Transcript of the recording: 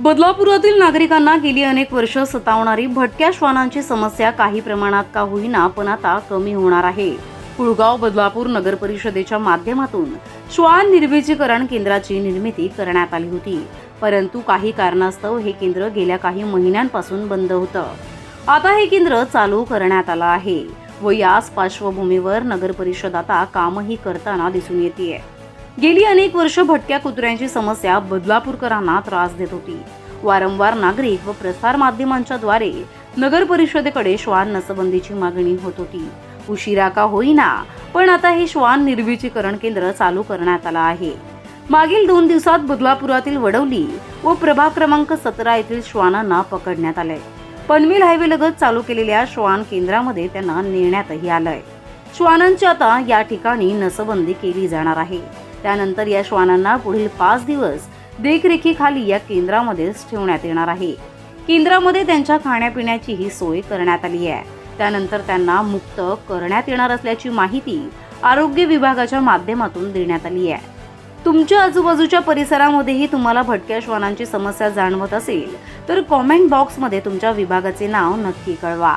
बदलापुरातील नागरिकांना गेली अनेक वर्ष सतावणारी भटक्या श्वानांची समस्या काही प्रमाणात का होईना पण आता कमी होणार आहे. कुळगाव बदलापूर नगर परिषदेच्या माध्यमातून श्वान निर्विजीकरण केंद्राची निर्मिती करण्यात आली होती. परंतु काही कारणास्तव हे केंद्र गेल्या काही महिन्यांपासून बंद होतं. आता हे केंद्र चालू करण्यात आलं आहे व याच पार्श्वभूमीवर नगर परिषद आता कामही करताना दिसून येते गेली अनेक वर्ष भटक्या कुत्र्यांची समस्या बदलापूरकरांना त्रास देत होती. वारंवार नागरिक व प्रसार माध्यमांच्या द्वारे नगर परिषदेकडे श्वान नसबंदीची मागणी होत होती. उशिरा का होईना पण आता हे श्वान निर्विजीकरण केंद्र चालू करण्यात आलं आहे. मागील दोन दिवसात बदलापुरातील वडवली व प्रभाग क्रमांक सतरा येथील श्वानांना पकडण्यात आलंय. पनवेल हायवे लगत चालू केलेल्या श्वान केंद्रामध्ये त्यांना नेण्यातही आलंय. श्वानांची आता या ठिकाणी नसबंदी केली जाणार आहे. त्यानंतर या श्वानांना पुढील पाच दिवस देखरेखीखाली या केंद्रामध्येच ठेवण्यात येणार आहे. केंद्रामध्ये त्यांच्या खाण्यापिण्याचीही सोय करण्यात आली आहे. त्यानंतर त्यांना मुक्त करण्यात येणार असल्याची माहिती आरोग्य विभागाच्या माध्यमातून देण्यात आली आहे. तुमच्या आजूबाजूच्या परिसरामध्येही तुम्हाला भटक्या श्वानांची समस्या जाणवत असेल तर कॉमेंट बॉक्समध्ये तुमच्या विभागाचे नाव नक्की कळवा.